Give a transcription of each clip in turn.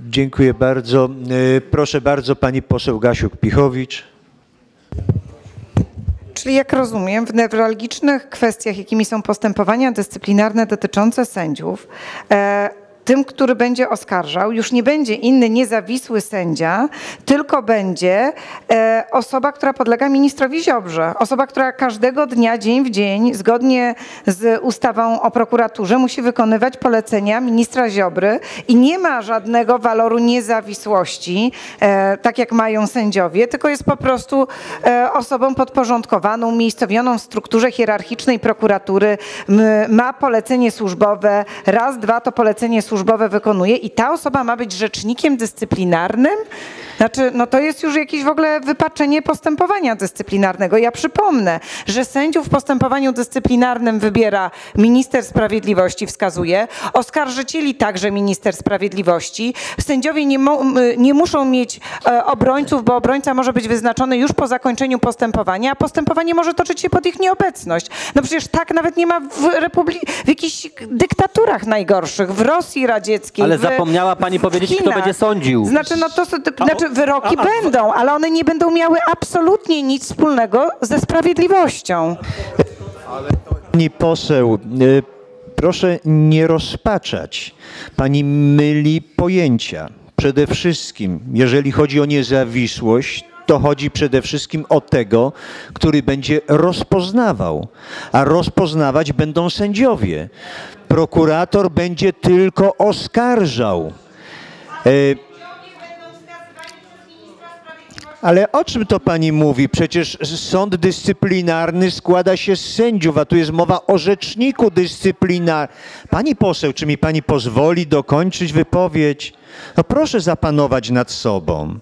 Dziękuję bardzo. Y, Proszę bardzo, pani poseł Gasiuk-Pichowicz. Czyli jak rozumiem, w newralgicznych kwestiach, jakimi są postępowania dyscyplinarne dotyczące sędziów, e, tym, który będzie oskarżał, już nie będzie inny niezawisły sędzia, tylko będzie e, osoba, która podlega ministrowi Ziobrze. Osoba, która każdego dnia, dzień w dzień, zgodnie z ustawą o prokuraturze, musi wykonywać polecenia ministra Ziobry i nie ma żadnego waloru niezawisłości, e, tak jak mają sędziowie, tylko jest po prostu e, osobą podporządkowaną, umiejscowioną w strukturze hierarchicznej prokuratury, ma polecenie służbowe, raz, dwa to polecenie służbowe wykonuje i ta osoba ma być rzecznikiem dyscyplinarnym? Znaczy, no to jest już jakieś w ogóle wypaczenie postępowania dyscyplinarnego. Ja przypomnę, że sędziów w postępowaniu dyscyplinarnym wybiera minister sprawiedliwości, wskazuje, oskarżycieli także minister sprawiedliwości. Sędziowie nie, mo- nie muszą mieć e, obrońców, bo obrońca może być wyznaczony już po zakończeniu postępowania, a postępowanie może toczyć się pod ich nieobecność. No przecież tak nawet nie ma w, republi- w jakichś dyktaturach najgorszych, w Rosji radzieckiej. Ale w, zapomniała pani powiedzieć, kto będzie sądził. Znaczy, no to są- znaczy wyroki będą, ale one nie będą miały absolutnie nic wspólnego ze sprawiedliwością. Pani poseł, y, proszę nie rozpaczać. Pani myli pojęcia. Przede wszystkim, jeżeli chodzi o niezawisłość, to chodzi przede wszystkim o tego, który będzie rozpoznawał, a rozpoznawać będą sędziowie. Prokurator będzie tylko oskarżał. Ale o czym to pani mówi? Przecież sąd dyscyplinarny składa się z sędziów, a tu jest mowa o rzeczniku dyscyplinarnym. Pani poseł, czy mi pani pozwoli dokończyć wypowiedź? No proszę zapanować nad sobą.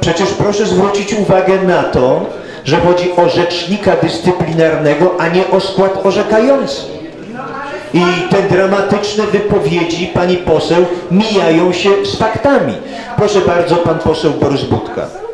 Przecież proszę zwrócić uwagę na to, że chodzi o rzecznika dyscyplinarnego, a nie o skład orzekający. I te dramatyczne wypowiedzi pani poseł mijają się z faktami. Proszę bardzo, pan poseł Borys Budka.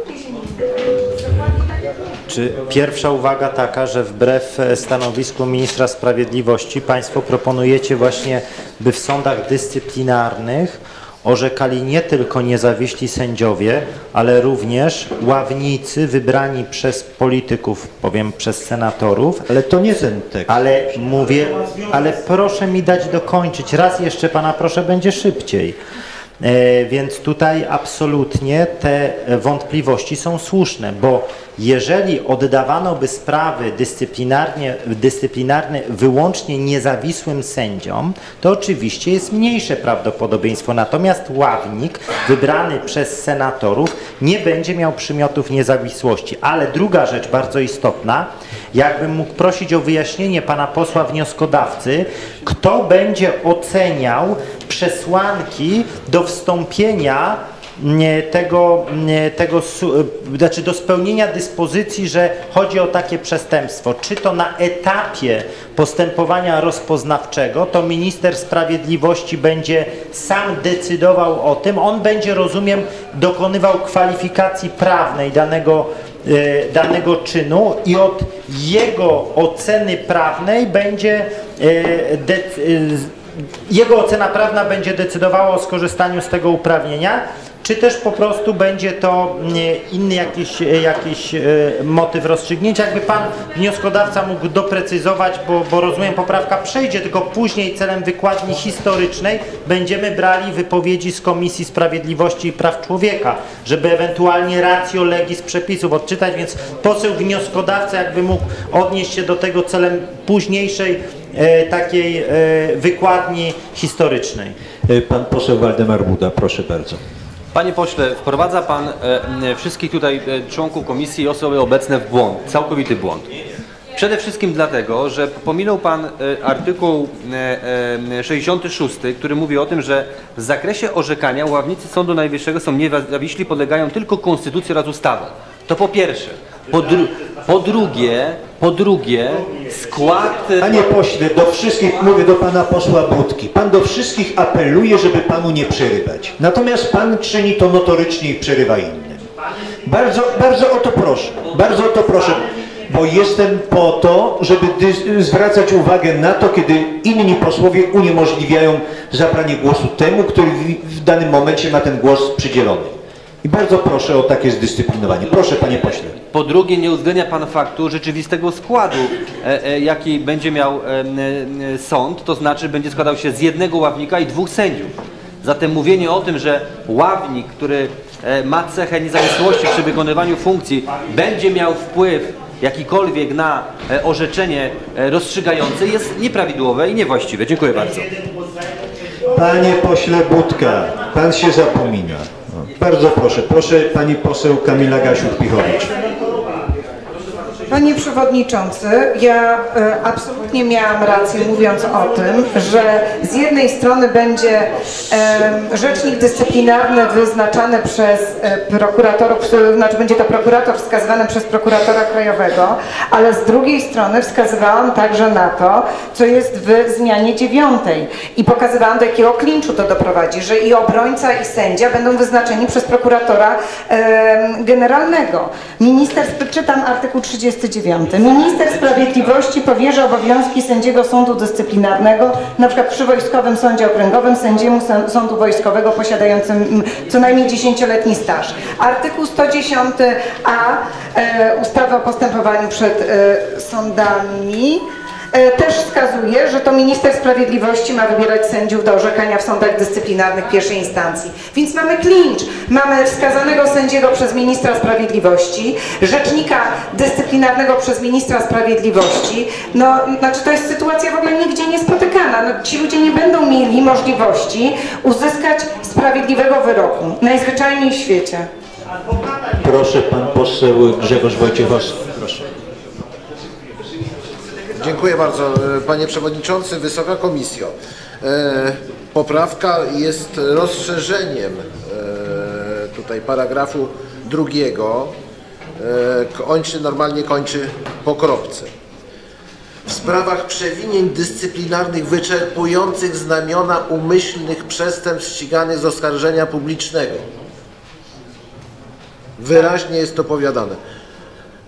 Czy pierwsza uwaga taka, że wbrew e, stanowisku ministra sprawiedliwości Państwo proponujecie właśnie, by w sądach dyscyplinarnych orzekali nie tylko niezawiśli sędziowie, ale również ławnicy wybrani przez polityków, powiem przez senatorów, Ale to nie ten tekst. ale mówię, ale proszę mi dać dokończyć. Raz jeszcze pana proszę, będzie szybciej. E, więc tutaj absolutnie te wątpliwości są słuszne, bo jeżeli oddawano by sprawy dyscyplinarnie, dyscyplinarne wyłącznie niezawisłym sędziom, to oczywiście jest mniejsze prawdopodobieństwo. Natomiast ławnik wybrany przez senatorów nie będzie miał przymiotów niezawisłości. Ale druga rzecz bardzo istotna, jakbym mógł prosić o wyjaśnienie pana posła wnioskodawcy, kto będzie oceniał przesłanki do wstąpienia tego, tego, y, znaczy do spełnienia dyspozycji, że chodzi o takie przestępstwo. Czy to na etapie postępowania rozpoznawczego, to minister sprawiedliwości będzie sam decydował o tym, on będzie, rozumiem, dokonywał kwalifikacji prawnej danego, y, danego czynu i od jego oceny prawnej będzie y, dec- y, jego ocena prawna będzie decydowała o skorzystaniu z tego uprawnienia, czy też po prostu będzie to nie, inny jakiś, e, jakiś e, motyw rozstrzygnięcia. Jakby pan wnioskodawca mógł doprecyzować, bo, bo rozumiem poprawka przejdzie, tylko później celem wykładni historycznej będziemy brali wypowiedzi z Komisji Sprawiedliwości i Praw Człowieka, żeby ewentualnie ratio legis przepisów odczytać, więc poseł wnioskodawca jakby mógł odnieść się do tego celem późniejszej e, takiej e, wykładni historycznej. Y, Pan poseł Waldemar Buda, proszę bardzo. Panie pośle, wprowadza pan e, wszystkich tutaj e, członków komisji i osoby obecne w błąd, całkowity błąd. Przede wszystkim dlatego, że pominął pan e, artykuł e, e, 66, który mówi o tym, że w zakresie orzekania ławnicy Sądu Najwyższego są niezawiśli, podlegają tylko konstytucji oraz ustawom. To po pierwsze. Po, dru po drugie, po drugie, skład... Panie pośle, do wszystkich, mówię do pana posła Budki, pan do wszystkich apeluje, żeby panu nie przerywać. Natomiast pan czyni to notorycznie i przerywa innym. Bardzo, bardzo o to proszę, bardzo o to proszę. bo jestem po to, żeby zwracać uwagę na to, kiedy inni posłowie uniemożliwiają zabranie głosu temu, który w danym momencie ma ten głos przydzielony. I bardzo proszę o takie zdyscyplinowanie. Proszę, panie pośle. Po drugie, nie uwzględnia Pan faktu rzeczywistego składu, e, e, jaki będzie miał e, e, sąd, to znaczy będzie składał się z jednego ławnika i dwóch sędziów. Zatem mówienie o tym, że ławnik, który e, ma cechę niezawisłości przy wykonywaniu funkcji, będzie miał wpływ jakikolwiek na e, orzeczenie rozstrzygające jest nieprawidłowe i niewłaściwe. Dziękuję bardzo. Panie pośle Budka, pan się zapomina. Bardzo proszę. Proszę pani poseł Kamila Gasiuk-Pichowicz. Panie Przewodniczący, ja e, absolutnie miałam rację mówiąc o tym, że z jednej strony będzie rzecznik dyscyplinarny wyznaczany przez e, prokuratorów, znaczy będzie to prokurator wskazywany przez prokuratora krajowego, ale z drugiej strony wskazywałam także na to, co jest w zmianie dziewiątej i pokazywałam do jakiego klinczu to doprowadzi, że i obrońca i sędzia będą wyznaczeni przez prokuratora generalnego. Minister, czytam artykuł 39. Minister Sprawiedliwości powierza obowiązki sędziego sądu dyscyplinarnego, na przykład przy Wojskowym Sądzie Okręgowym, sędziemu są- sądu wojskowego posiadającym mm, co najmniej 10-letni staż. Artykuł 110a e, ustawy o postępowaniu przed e, sądami też wskazuje, że to minister sprawiedliwości ma wybierać sędziów do orzekania w sądach dyscyplinarnych pierwszej instancji. Więc mamy klincz. Mamy wskazanego sędziego przez ministra sprawiedliwości, rzecznika dyscyplinarnego przez ministra sprawiedliwości. No, znaczy to jest sytuacja w ogóle nigdzie niespotykana. No, ci ludzie nie będą mieli możliwości uzyskać sprawiedliwego wyroku. Najzwyczajniej w świecie. Proszę, pan poseł Grzegorz Wojciechowski. Proszę. Dziękuję bardzo, e, panie przewodniczący, wysoka komisjo. E, Poprawka jest rozszerzeniem e, tutaj paragrafu drugiego. Kończy, normalnie kończy po kropce. W sprawach przewinień dyscyplinarnych wyczerpujących znamiona umyślnych przestępstw ściganych z oskarżenia publicznego. Wyraźnie jest to powiadane.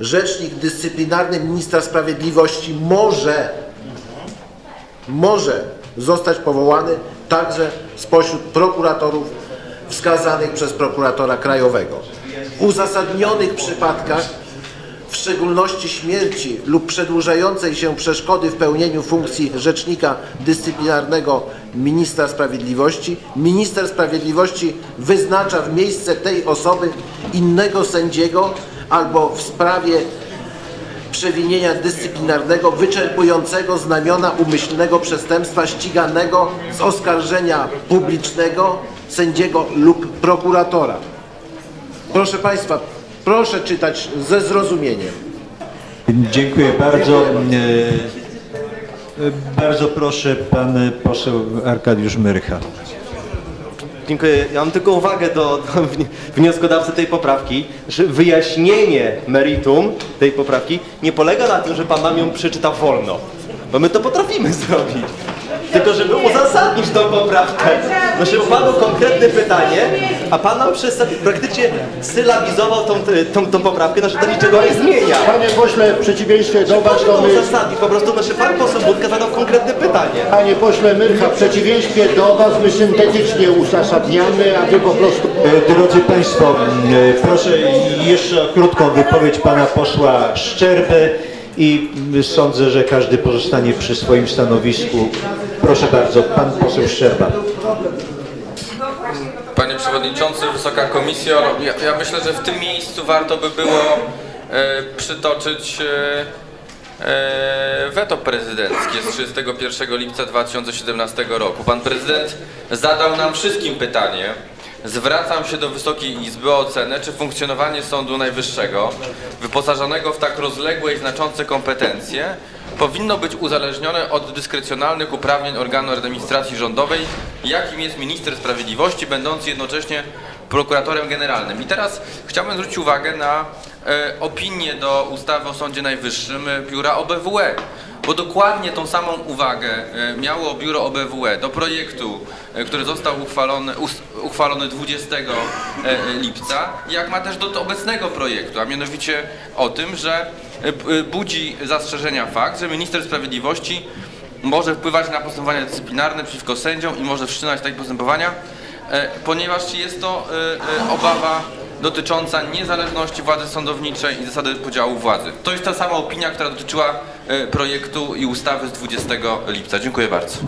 Rzecznik dyscyplinarny ministra sprawiedliwości może, może zostać powołany także spośród prokuratorów wskazanych przez prokuratora krajowego. W uzasadnionych przypadkach, w szczególności śmierci lub przedłużającej się przeszkody w pełnieniu funkcji rzecznika dyscyplinarnego ministra sprawiedliwości, minister sprawiedliwości wyznacza w miejsce tej osoby innego sędziego albo w sprawie przewinienia dyscyplinarnego wyczerpującego znamiona umyślnego przestępstwa ściganego z oskarżenia publicznego sędziego lub prokuratora. Proszę Państwa, proszę czytać ze zrozumieniem. Dziękuję bardzo. E, e, Bardzo proszę, pan poseł Arkadiusz Myrcha. Dziękuję. Ja mam tylko uwagę do, do wni- wnioskodawcy tej poprawki, że wyjaśnienie meritum tej poprawki nie polega na tym, że pan nam ją przeczyta wolno, bo my to potrafimy zrobić. Tylko żeby uzasadnić tą poprawkę. No żeby padło konkretne pytanie, a pan nam praktycznie sylabizował tą, tą, tą poprawkę, no że to niczego nie zmienia. Panie pośle, w przeciwieństwie do Was, Pan to my, uzasadni, po prostu, znaczy pan poseł Budka zadał konkretne pytanie. panie pośle Myrcha, w przeciwieństwie do Was my syntetycznie uzasadniamy, a Wy po prostu... E, Drodzy Państwo, e, proszę jeszcze o krótką wypowiedź pana posła Szczerby i sądzę, że każdy pozostanie przy swoim stanowisku. Proszę bardzo, pan poseł Szczerba. Panie Przewodniczący, Wysoka Komisjo, ja, ja myślę, że w tym miejscu warto by było e, przytoczyć e, e, weto prezydenckie z 31 lipca 2017 roku. Pan prezydent zadał nam wszystkim pytanie. Zwracam się do Wysokiej Izby o ocenę, czy funkcjonowanie Sądu Najwyższego, wyposażonego w tak rozległe i znaczące kompetencje, powinno być uzależnione od dyskrecjonalnych uprawnień organu administracji rządowej, jakim jest minister sprawiedliwości, będący jednocześnie prokuratorem generalnym. I teraz chciałbym zwrócić uwagę na e, opinię do ustawy o Sądzie Najwyższym e, biura OBWE, bo dokładnie tą samą uwagę e, miało biuro OBWE do projektu, e, który został uchwalony, uchwalony 20 e, lipca, jak ma też do obecnego projektu, a mianowicie o tym, że budzi zastrzeżenia fakt, że minister sprawiedliwości może wpływać na postępowania dyscyplinarne przeciwko sędziom i może wszczynać takie postępowania, e, ponieważ jest to e, e, obawa dotycząca niezależności władzy sądowniczej i zasady podziału władzy. To jest ta sama opinia, która dotyczyła e, projektu i ustawy z 20 lipca. Dziękuję bardzo.